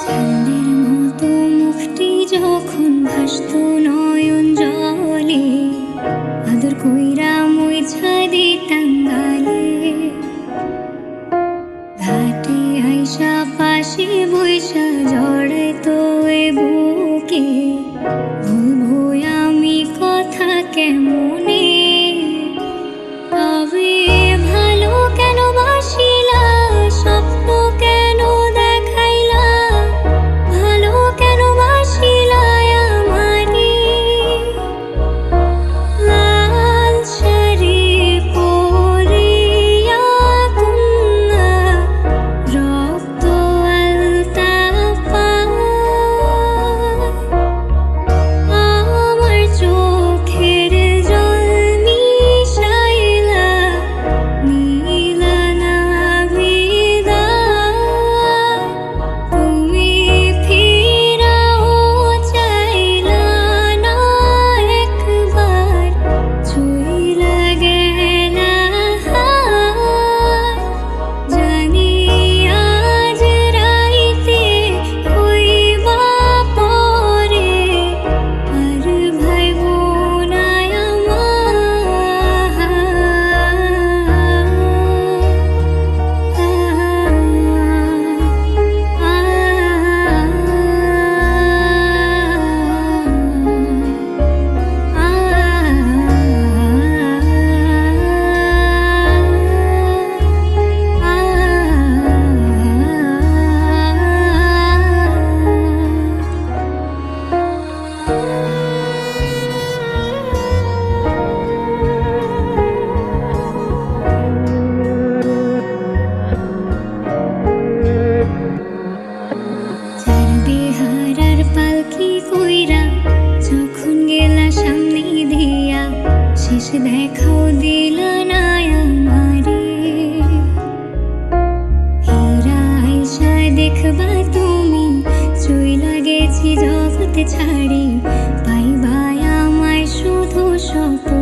চন্দ্রের মতো মুখটি যখন ভাসত না দেখাও দিল না আমারে হীরা আয়সা দেখবা তুমি, চুই লাগেছি জগতে ছাড়ি। পাইবা আমায় শুধু স্বপ্ন।